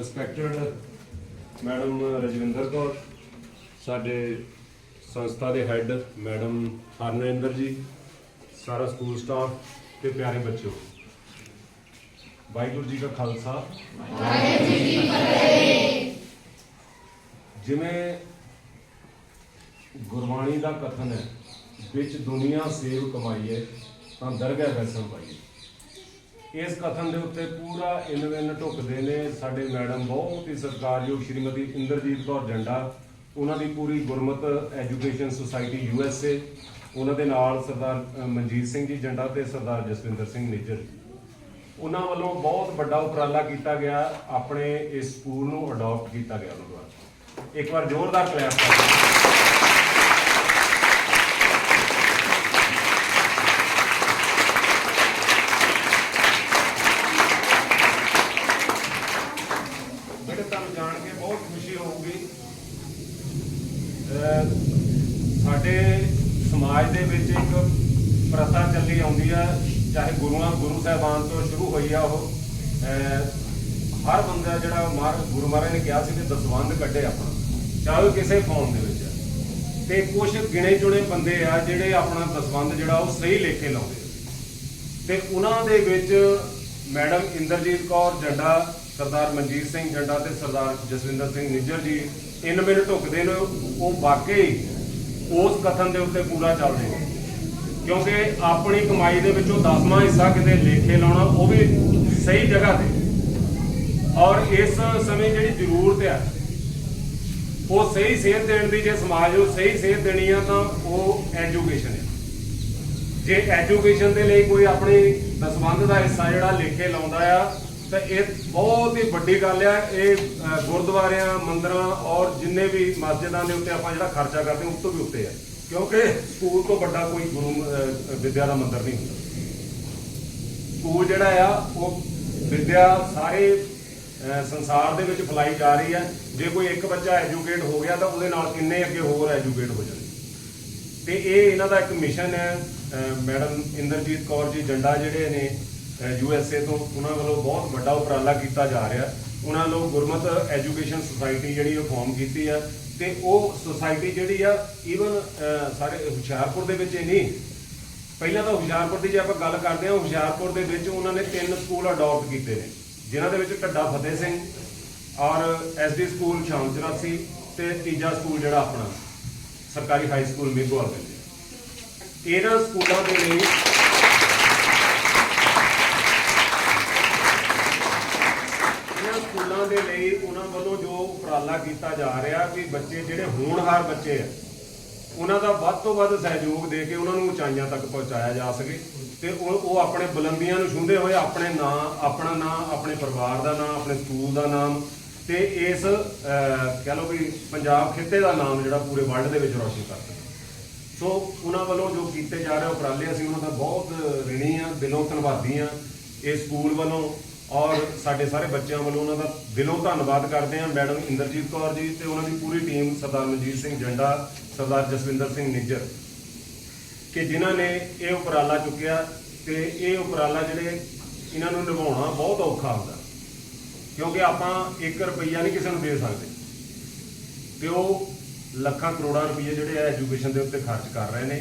Respected madam Rajwinder Kaur, ਸਾਡੇ ਸੰਸਥਾ ਦੇ ਹੈੱਡ ਮੈਡਮ ਹਰਨਰਿੰਦਰ ਜੀ, ਸਾਰਾ ਸਕੂਲ ਸਟਾਫ ਤੇ ਪਿਆਰੇ ਬੱਚਿਓ। ਵਾਹਿਗੁਰੂ ਜੀ ਕਾ ਖਾਲਸਾ। ਵਾਹਿਗੁਰੂ ਜੀ ਕੀ ਫਤਿਹ ਜਿਵੇਂ ਗੁਰਬਾਣੀ ਦਾ ਕਥਨ ਹੈ, ਵਿੱਚ ਦੁਨੀਆ ਸੇਵ ਕਮਾਈਏ ਤਾਂ ਦਰਗਾਹ ਵੈਸਣ ਪਾਈਏ। ਇਸ ਕਥਨ ਦੇ ਉੱਤੇ ਪੂਰਾ ਇਨਵੈਨ ਢੁੱਕਦੇ ਨੇ ਸਾਡੇ ਮੈਡਮ ਬਹੁਤ ਹੀ ਸਤਿਕਾਰਯੋਗ ਸ਼੍ਰੀਮਤੀ ਇੰਦਰਜੀਤ ਕੌਰ ਜੰਡਾ। ਉਹਨਾਂ ਦੀ ਪੂਰੀ Gurmat education society U S A. ਉਹਨਾਂ ਦੇ ਨਾਲ ਸਰਦਾਰ ਮਨਜੀਤ ਸਿੰਘ ਜੀ ਜੰਡਾ ਤੇ ਸਰਦਾਰ ਜਸਵਿੰਦਰ ਸਿੰਘ ਨਿੱਜਰ ਉਹਨਾਂ ਵੱਲੋਂ ਬਹੁਤ ਵੱਡਾ ਉਪਰਾਲਾ ਕੀਤਾ ਗਿਆ। ਆਪਣੇ ਇਸ ਸਕੂਲ ਨੂੰ ਅਡਾਪਟ ਕੀਤਾ ਗਿਆ ਉਹਨਾਂ ਦੁਆਰਾ। ਇੱਕ ਵਾਰ ਜ਼ੋਰਦਾਰ ਕਲੈਪ ਕਰੋ ਬੇਟੇ ਤੁਹਾਨੂੰ ਜਾਣ ਕੇ ਬਹੁਤ ਖੁਸ਼ੀ ਹੋਊਗੀ। ਸਾਡੇ ਸਮਾਜ ਦੇ ਵਿੱਚ ਇੱਕ ਪ੍ਰਥਾ ਚੱਲੀ ਆਉਂਦੀ ਆ, ਚਾਹੇ ਗੁਰੂਆਂ ਗੁਰੂ ਸਾਹਿਬਾਨ ਤੋਂ ਸ਼ੁਰੂ ਹੋਈ ਆ ਉਹ। ਹਰ ਬੰਦਾ ਜਿਹੜਾ ਮਾਰ ਗੁਰੂ ਮਹਾਰਾਜ ਨੇ ਕਿਹਾ ਸੀ ਕਿ ਦਸਵੰਧ ਕੱਢੇ ਆਪਣਾ ਚਾਹੇ ਕਿਸੇ ਫੋਨ ਦੇ ਵਿੱਚ। ਤੇ ਕੁਝ ਗਿਣੇ ਚੁਣੇ ਬੰਦੇ ਆ ਜਿਹੜੇ ਆਪਣਾ ਦਸਵੰਧ ਜਿਹੜਾ ਉਹ ਸਹੀ ਲੇਖੇ ਲਾਉਂਦੇ ਤੇ ਉਹਨਾਂ ਦੇ ਵਿੱਚ ਮੈਡਮ ਇੰਦਰਜੀਤ ਕੌਰ ਜੰਡਾ ਸਰਦਾਰ ਮਨਜੀਤ ਸਿੰਘ ਜੰਡਾ ਤੇ ਸਰਦਾਰ ਜਸਵਿੰਦਰ ਸਿੰਘ ਨਿੱਜਰ ਜੀ, ਇਨ ਮਿੰਟ ਢੁਕਦੇ ਨੇ, ਉਹ ਵਾਕਈ ਉਸ ਕਥਨ ਦੇ ਉੱਤੇ ਪੂਰਾ ਚੱਲਦੇ ਨੇ ਕਿਉਂਕਿ ਆਪਣੀ ਕਮਾਈ ਦੇ ਵਿੱਚੋਂ 10ਵਾਂ ਹਿੱਸਾ ਕਿਤੇ ਲੇਖੇ ਲਾਉਣਾ, ਉਹ ਵੀ ਸਹੀ ਜਗ੍ਹਾ ਤੇ। ਔਰ ਇਸ ਸਮੇਂ ਜਿਹੜੀ ਜ਼ਰੂਰਤ ਆ, ਉਹ ਸਹੀ ਸੇਧ ਦੇਣ ਦੀ, ਜੇ ਸਮਾਜ ਨੂੰ ਸਹੀ ਸੇਧ ਦੇਣੀ ਆ, ਤਾਂ ਉਹ ਐਜੂਕੇਸ਼ਨ ਹੈ ਜੇ ਐਜੂਕੇਸ਼ਨ ਦੇ ਲਈ ਕੋਈ ਆਪਣੀ ਦਸਵੰਧ ਦਾ ਹਿੱਸਾ ਜਿਹੜਾ ਲੇਖੇ ਲਾਉਂਦਾ ਆ ਤਾਂ ਇਹ ਬਹੁਤ ਹੀ ਵੱਡੀ ਗੱਲ ਆ। ਇਹ ਗੁਰਦੁਆਰਿਆਂ ਮੰਦਰਾਂ ਔਰ ਜਿੰਨੇ ਵੀ ਮਸਜਿਦਾਂ ਦੇ ਉੱਤੇ ਆਪਾਂ ਜਿਹੜਾ ਖਰਚਾ ਕਰਦੇ ਹਾਂ ਉਸ ਤੋਂ ਵੀ ਉੱਤੇ ਆ। ਕਿਉਂਕਿ ਸਕੂਲ ਤੋਂ ਵੱਡਾ ਕੋਈ ਗੁਰੂ ਅ, ਵਿਦਿਆ ਦਾ ਮੰਦਰ ਨਹੀਂ ਹੁੰਦਾ। ਸਕੂਲ ਜਿਹੜਾ ਆ ਉਹ ਵਿਦਿਆ ਸਾਰੇ ਸੰਸਾਰ ਦੇ ਵਿੱਚ ਫੈਲਾਈ ਜਾ ਰਹੀ ਹੈ ਜੇ ਕੋਈ ਇੱਕ ਬੱਚਾ ਐਜੂਕੇਟ ਹੋ ਗਿਆ ਤਾਂ ਉਹਦੇ ਨਾਲ ਕਿੰਨੇ ਅੱਗੇ ਹੋਰ ਐਜੂਕੇਟ ਹੋ ਜਾਣਗੇ ਤੇ ਇਹ ਇਹਨਾਂ ਦਾ ਇੱਕ ਮਿਸ਼ਨ ਹੈ ਮੈਡਮ ਇੰਦਰਜੀਤ ਕੌਰ ਜੀ ਜੰਡਾ ਜਿਹੜੇ ਨੇ ਯੂ ਐਸ ਏ ਤੋਂ ਉਹਨਾਂ ਵੱਲੋਂ ਬਹੁਤ ਵੱਡਾ ਉਪਰਾਲਾ ਕੀਤਾ ਜਾ ਰਿਹਾ। ਉਹਨਾਂ ਨੂੰ ਗੁਰਮਤ ਐਜੂਕੇਸ਼ਨ ਸੁਸਾਇਟੀ ਜਿਹੜੀ ਉਹ ਫਾਰਮ ਕੀਤੀ ਆ ਤੇ ਉਹ ਸੁਸਾਇਟੀ ਜਿਹੜੀ ਆ ਈਵਨ ਸਾਰੇ ਹੁਸ਼ਿਆਰਪੁਰ ਦੇ ਵਿੱਚ ਹੀ ਨਹੀਂ। ਪਹਿਲਾਂ ਤਾਂ ਹੁਸ਼ਿਆਰਪੁਰ ਦੀ ਜੇ ਆਪਾਂ ਗੱਲ ਕਰਦੇ ਹਾਂ, ਹੁਸ਼ਿਆਰਪੁਰ ਦੇ ਵਿੱਚ ਉਹਨਾਂ ਨੇ ਤਿੰਨ ਸਕੂਲ ਅਡਾਪਟ ਕੀਤੇ ਨੇ, ਜਿਨ੍ਹਾਂ ਦੇ ਵਿੱਚ ਢੱਡਾ ਫਤਿਹ ਸਿੰਘ ਔਰ ਐਸਡੀ ਸਕੂਲ ਸ਼ਾਮ 84 ਤੇ ਤੀਜਾ ਸਕੂਲ ਜਿਹੜਾ ਆਪਣਾ ਸਰਕਾਰੀ ਹਾਈ ਸਕੂਲ ਮੇਗੋਵਾਲ ਵਿੱਚ। ਇਹਨਾਂ ਸਕੂਲਾਂ ਦੇ ਲਈ ਇਹਨਾਂ ਦੇ ਲਈ ਉਹਨਾਂ ਵੱਲੋਂ ਜੋ ਉਪਰਾਲਾ ਕੀਤਾ ਜਾ ਰਿਹਾ ਵੀ ਬੱਚੇ ਜਿਹੜੇ ਹੋਣਹਾਰ ਬੱਚੇ ਆ ਉਹਨਾਂ ਦਾ ਵੱਧ ਤੋਂ ਵੱਧ ਸਹਿਯੋਗ ਦੇ ਕੇ ਉਹਨਾਂ ਨੂੰ ਉਚਾਈਆਂ ਤੱਕ ਪਹੁੰਚਾਇਆ ਜਾ ਸਕੇ ਤੇ ਉਹ ਉਹ ਆਪਣੇ ਬੁਲੰਦੀਆਂ ਨੂੰ ਛੂੰਹਦੇ ਹੋਏ ਆਪਣੇ ਨਾਂ ਆਪਣਾ ਨਾਂ ਆਪਣੇ ਪਰਿਵਾਰ ਦਾ ਨਾਂ ਆਪਣੇ ਸਕੂਲ ਦਾ ਨਾਮ ਤੇ ਇਸ ਅਹ, ਕਹਿ ਲਓ ਵੀ ਪੰਜਾਬ ਖਿੱਤੇ ਦਾ ਨਾਮ ਜਿਹੜਾ ਪੂਰੇ ਵਰਲਡ ਦੇ ਵਿੱਚ ਰੌਸ਼ਨ ਕਰ ਸਕੇ। ਸੋ ਉਹਨਾਂ ਵੱਲੋਂ ਜੋ ਕੀਤੇ ਜਾ ਰਹੇ ਉਪਰਾਲੇ ਅਸੀਂ ਉਹਨਾਂ ਦਾ ਬਹੁਤ ਰਿਣੀ ਆ ਦਿਲੋਂ ਧੰਨਵਾਦੀ ਆ। ਇਹ ਸਕੂਲ ਵੱਲੋਂ ਔਰ ਸਾਡੇ ਸਾਰੇ ਬੱਚਿਆਂ ਵੱਲੋਂ ਉਹਨਾਂ ਦਾ ਦਿਲੋਂ ਧੰਨਵਾਦ ਕਰਦੇ ਹਾਂ ਮੈਡਮ ਇੰਦਰਜੀਤ ਕੌਰ ਜੀ ਤੇ ਉਹਨਾਂ ਦੀ ਪੂਰੀ ਟੀਮ, ਸਰਦਾਰ ਮਨਜੀਤ ਸਿੰਘ ਜੰਡਾ, ਸਰਦਾਰ ਜਸਵਿੰਦਰ ਸਿੰਘ ਨਿੱਜਰ, ਕਿ ਜਿਨ੍ਹਾਂ ਨੇ ਇਹ ਉਪਰਾਲਾ ਚੁੱਕਿਆ ਤੇ ਇਹ ਉਪਰਾਲਾ ਜਿਹੜੇ ਇਹਨਾਂ ਨੂੰ ਨਿਭਾਉਣਾ ਬਹੁਤ ਔਖਾ ਹੁੰਦਾ, ਕਿਉਂਕਿ ਆਪਾਂ 1 ਰੁਪਈਆ ਨਹੀਂ ਕਿਸੇ ਨੂੰ ਦੇ ਸਕਦੇ। ਤੇ ਉਹ ਲੱਖਾਂ ਕਰੋੜਾਂ ਰੁਪਈਏ ਜਿਹੜੇ ਐਜੂਕੇਸ਼ਨ ਦੇ ਉੱਤੇ ਖਰਚ ਕਰ ਰਹੇ ਨੇ।